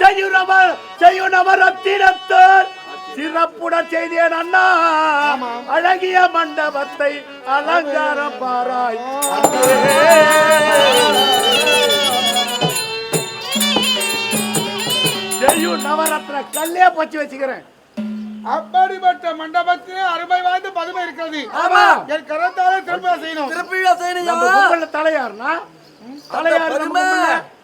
செய்யுநவ செய்யுநவ ரத்தினத்தோர். சிறப்புடன் செய்தேன் அண்ணா. அழகிய மண்டபத்தை அலங்காரம் பாராய். செய்யும் நவரத்ன கல்லே பச்சு வச்சுக்கிறேன். அப்படிப்பட்ட மண்டபத்திலே அருமை வாய்ந்த பதுமை இருக்கிறது. ஆமா. என் கரத்தாலே திரும்ப செய்யணும். திருப்பியா செய்யணும் தலையாருனா? தலையாரு.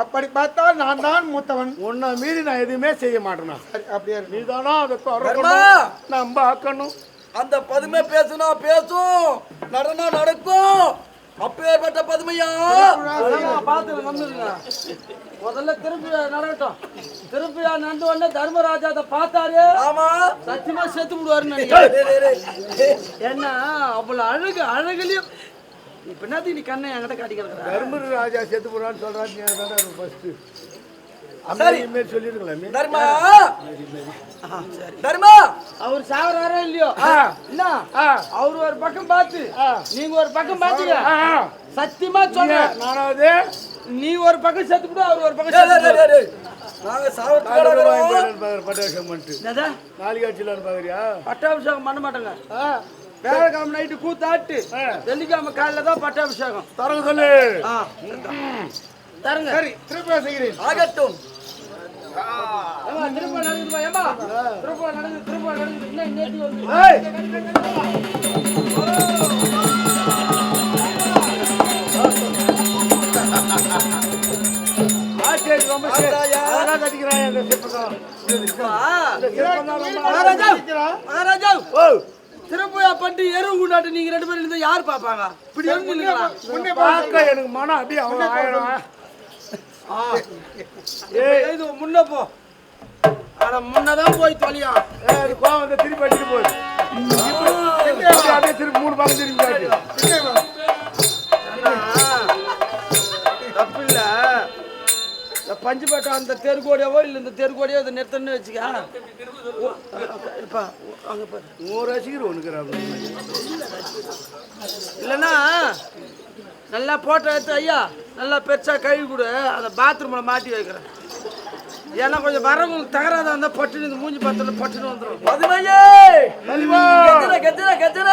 அப்படி பார்த்தால் நான் தான் மூத்தவன். உன்னை மீறி நான் எதுவுமே செய்ய மாட்டேனா? சரி, அப்படியே இருக்கு. நீதானா அதை நம்ம ஆக்கணும் அந்த பதுமை பேசுனா பேசும். நடனம் நடக்கும். அப்பேற்பட்ட பதுமையா? பார்த்து முதல்ல திருப்பி நடக்கட்டும். திருப்பியா நடந்து உடனே தர்மராஜா அதை பார்த்தாரு. ஆமா. சத்தியமா செத்து விடுவாருன்னு. என்ன அவ்வளவு அழகு அழகுலயும் இப்ப என்னத்துக்கு நீ கண்ணை என்கிட்ட காட்டி கிடக்குற? தர்மரு ராஜா செத்து போறான்னு சொல்றாரு தர்மா? அவர் சாவறாரோ இல்லையோ. என்ன. அவர் ஒரு பக்கம் பார்த்து. நீங்க ஒரு பக்கம் பாத்துக்க ஆ, சத்தியமா சொல்றேன். நானாவது நீ ஒரு பக்கம் செத்து விடு அவர் ஒரு பக்கம். நாங்க இருக்கிறோம். பட்டாபிஷேகம் பண்ணிட்டு என்னதா? நாளைக்கு ஆட்சியில் பாக்குறியா? பட்டாபிஷேகம் பண்ண மாட்டாங்க. வேலைக்கிழமை நைட்டு கூத்தாட்டு. வெள்ளிக்கிழமை காலையில தான் பட்டாபிஷேகம். தரங்க சொல்லு. தருங்க. சரி திரும்ப செய்கிறேன். ஆகட்டும். திரும்ப ஏம்மா? திரும்ப நடக்குது, திரும்ப தான் ரொம்ப மகாராஜா, மகாராஜா, ஓ திருப்பூயா பட்டு எருவு கொண்டாட்டு நீங்க ரெண்டு பேரும் இருந்தா யார் பாப்பாங்க இப்படி. முன்னே பார்க்க எனக்கு மனம் அப்படியே அவ்வளோ ஆயிரம். ஆ. ஏய் இது முன்ன போ. அட முன்னதான் போய் தொலையா? கோவம் வந்து திருப்பி அடிச்சுட்டு போகுது இப்படி அப்படியே திருப்பி மூணு பக்கம் திருப்பி காட்டு. தப்பு இல்ல இந்த பஞ்சுப்பேட்டை அந்த தெருக்கோடியாவோ இல்ல இந்த தெருக்கோடியோ இதை நிறுத்தணும்னு வச்சுக்க. ஓ, இப்ப அங்க பாரு. நூறு ரசிகர் ஒன்றுக்கிறாங்க இல்லைன்னா நல்லா போட்டோ எடுத்து ஐயா நல்லா பெருசா கழுவி கொடு. அந்த பாத்ரூம்ல மாட்டி வைக்கிறேன். ஏன்னா கொஞ்சம் வரவங்களுக்கு தகராதா இருந்தா பட்டுன்னு இந்த மூஞ்சி பத்துல பட்டுன்னு வந்துடும் கெத்துற கெத்துற கெத்துற!